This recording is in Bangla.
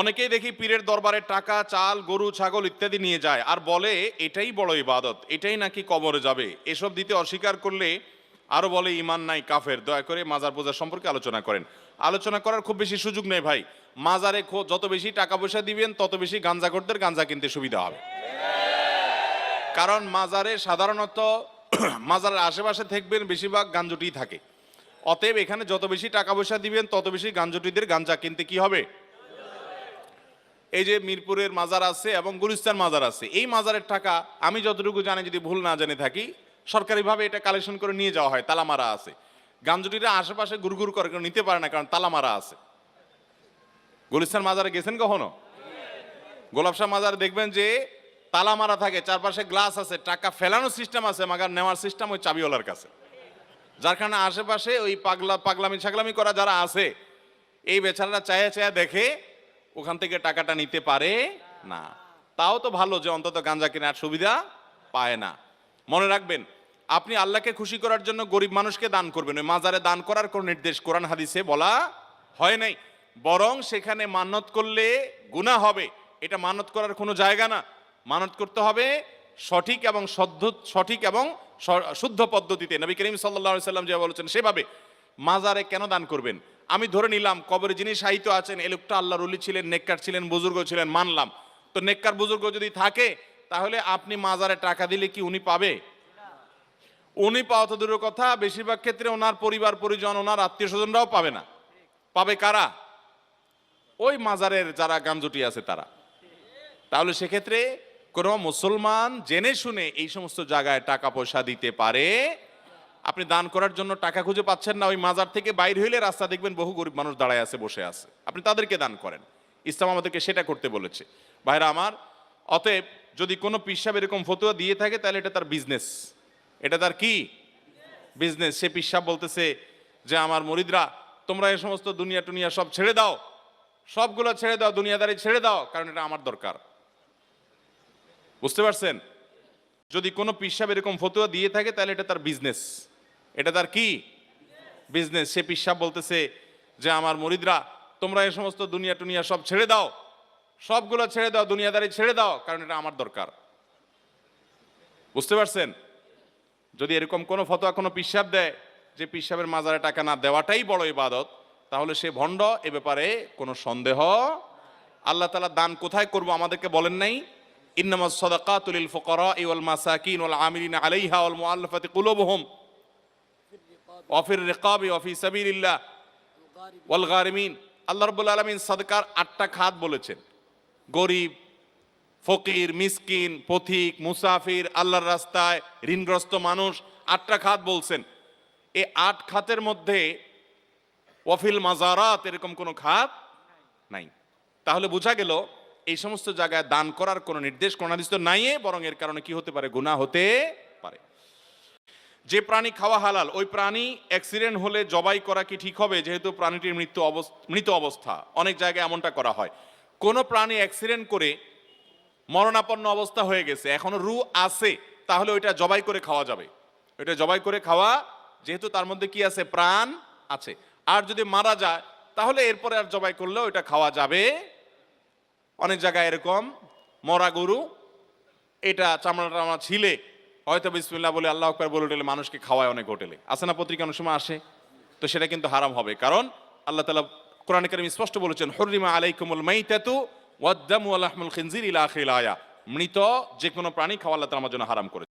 অনেকেই দেখি পীরের দরবারে টাকা, চাল, গরু, ছাগল ইত্যাদি নিয়ে যায় আর বলে, এটাই বড় ইবাদত, এটাই নাকি কবরে যাবে? এসব দিতে অস্বীকার করলে আরও বলে ইমান নাই, কাফের। দয়া করে মাজার পূজার সম্পর্কে আলোচনা করেন। আলোচনা করার খুব বেশি সুযোগ নেই ভাই। মাজারে যত বেশি টাকা পয়সা দিবেন, তত বেশি গাঞ্জাখোরদের গাঞ্জা কিনতে সুবিধা হবে। কারণ মাজারে সাধারণত মাজারের আশেপাশে থাকবেন, বেশিরভাগ গাঞ্জুটি থাকে। অতএব এখানে যত বেশি টাকা পয়সা দিবেন, তত বেশি গাঞ্জুটিদের গাঞ্জা কিনতে কি হবে? এই যে মিরপুরের মাজার আছে এবং গুলিস্তান মাজার আছে, এই মাজারের টাকা আমি যতটুকু জানি যদি ভুল না জেনে থাকি, সরকারিভাবে এটা কালেকশন করে নিয়ে যাওয়া হয়, তালামারা আছে। গাঞ্জুটিরা আশেপাশে গুরগুর করে নিতে পারে না, কারণ তালামারা আছে। গুলিস্তান মাজারে গেছেন কখনো? গোলাপশাহ মাজারে দেখবেন যে তালা মারা থাকে, চারপাশে গ্লাস আছে, টাকা ফেলানোর সিস্টেম আছে, মাগার নেওয়ার সিস্টেম ওই চাবিওয়ালার কাছে। যার কারণে আশেপাশে ওই পাগলা পাগলামি ছাগলামি করা যারা আছে, এই বেচারারা চায়া চায়া দেখে ওখান থেকে টাকাটা নিতে পারে না। তাও তো ভালো যে অন্তত গাঞ্জা কেনার সুবিধা পায় না। মনে রাখবেন, আপনি আল্লাহকে খুশি করার জন্য গরিব মানুষকে দান করবেন। ওই মাজারে দান করার কোন নির্দেশ কোরআন হাদিসে বলা হয় নাই। বরং সেখানে মানত করলে গুণা হবে। এটা মানত করার কোনো জায়গা না। মানত করতে হবে সঠিক এবং সঠিক এবং শুদ্ধ পদ্ধতিতে। নবী করিম সাল্লা সাল্লাম যে বলেছেন, সেভাবে মাজারে কেন দান করবেন? আমি ধরে নিলাম, কবরে যিনি সাহিত্য আছেন এ লোকটা আল্লাহ রলি ছিলেন, নেককার ছিলেন, বুজুর্গ ছিলেন, মানলাম। তো নেককার বুজুর্গ যদি থাকে, তাহলে আপনি মাজারে টাকা দিলে কি উনি পাবে? উনি পাওয়া তো দূরের কথা, বেশিরভাগ ক্ষেত্রে ওনার পরিবার, পরিজন, ওনার আত্মীয় স্বজনরাও পাবে না। পাবে কারা? ওই মাজারের যারা গামজুটি আছে তারা। তাহলে সেক্ষেত্রে কোনো মুসলমান জেনে শুনে এই সমস্ত জায়গায় টাকা পয়সা দিতে পারে আপনি দান করার জন্য টাকা খুঁজে পাচ্ছেন না, ওই মাজার থেকে বাইর হইলে রাস্তা দেখবেন বহু গরিব মানুষ দাঁড়ায় আছে, বসে আছে। আপনি তাদেরকে দান করেন। ইসলাম আমাদেরকে সেটা করতে বলেছে। ভাইরা আমার, অতএব যদি কোনো পিসাব এরকম ফতুয়া দিয়ে থাকে, তাহলে এটা তার বিজনেস এটা তার কি? বিজনেস সে পিসাব বলতেছে যে, আমার মরিদরা, তোমরা এই সমস্ত দুনিয়া টুনিয়া সব ছেড়ে দাও। সবগুলো ছেড়ে দাও, দুনিয়াদারি ছেড়ে দাও, কারণ এটা আমার দরকার। বুঝতে পারছেন? যদি কোনো পিসাব এরকম ফতুয়া দিয়ে থাকে, তাহলে এটা তার বিজনেস এটা তার কি? বিজনেস সে পিসাব বলতেছে যে, আমার মরিদরা, তোমরা এই সমস্ত দুনিয়া টুনিয়া সব ছেড়ে দাও। সবগুলো ছেড়ে দাও, দুনিয়াদারি ছেড়ে দাও, কারণ এটা আমার দরকার। বুঝতে পারছেন? যদি এরকম কোনো ফতোয়া কোনো পিসাব দেয় যে, পিসাবের মাজারে টাকা না দেওয়াটাই বড় ইবাদত, তাহলে সে ভণ্ড, এ ব্যাপারে কোনো সন্দেহ আল্লাহ তালা দান কোথায় করব আমাদেরকে বলেন নাই? ইন্নামাস সাদাকাতুল ফুকারা ওয়াল মাসাকিন ওয়াল আমিলিনা আলাইহা ওয়াল মুআল্লাফাতি কুলুবুহুম। ওয়া ফির রিকাবি ওয়া ফি সাবিলিল্লাহ ওয়াল গারিমিন আল্লাহ রাব্বুল আলামিন সাদকার আটটা খাত বলেছেন। গরিব, ফকির, মিসকিন, পথিক, মুসাফির, আল্লাহর রাস্তায় ঋণগ্রস্ত মানুষ আটটা খাত বলছেন। এই আট খাতের মধ্যে ওয়াফিল মাজারাত এরকম কোনো খাত নাই। তাহলে বোঝা গেল, এই সমস্ত জায়গায় দান করার কোনো নির্দেশ, কোন নাই বরং এর কারণে কি হতে পারে, গুনাহ হতে পারে। যে প্রাণী খাওয়া হালাল, ওই প্রাণী অ্যাক্সিডেন্ট হলে জবাই করা কি ঠিক হবে? যেহেতু প্রাণীটির মৃত্যু মৃত অবস্থা। অনেক জায়গায় এমনটা করা হয়। কোনো প্রাণী অ্যাক্সিডেন্ট করে মরণাপন্ন অবস্থা হয়ে গেছে, এখনও রু আছে, তাহলে ওইটা জবাই করে খাওয়া যাবে। ওইটা জবাই করে খাওয়া, যেহেতু তার মধ্যে কি আছে? প্রাণ আছে। আর যদি মারা যায়, তাহলে এরপরে আর জবাই করলে ওইটা খাওয়া যাবে। অনেক জায়গায় এরকম মরা গরু, এটা চামড়া টামড়া ছিলে হয়তো বিসমিল্লা বলে আল্লাহ আকবর বলে উঠলে মানুষকে খাওয়ায় অনেক হোটেলে। আসে না পত্রিকা অনেক সময় আসে? তো সেটা কিন্তু হারাম হবে। কারণ আল্লাহ তালা কোরআন কারিম স্পষ্ট বলেছেন হরিমা আলাইকুমুল মাইতাতু ওয়াদ্দামু আল্লাহমুল খিনজির ইলা আখিল আয়া। মৃত যে কোনো প্রাণী খাওয়া আল্লাহ তালা আমার জন্য হারাম করে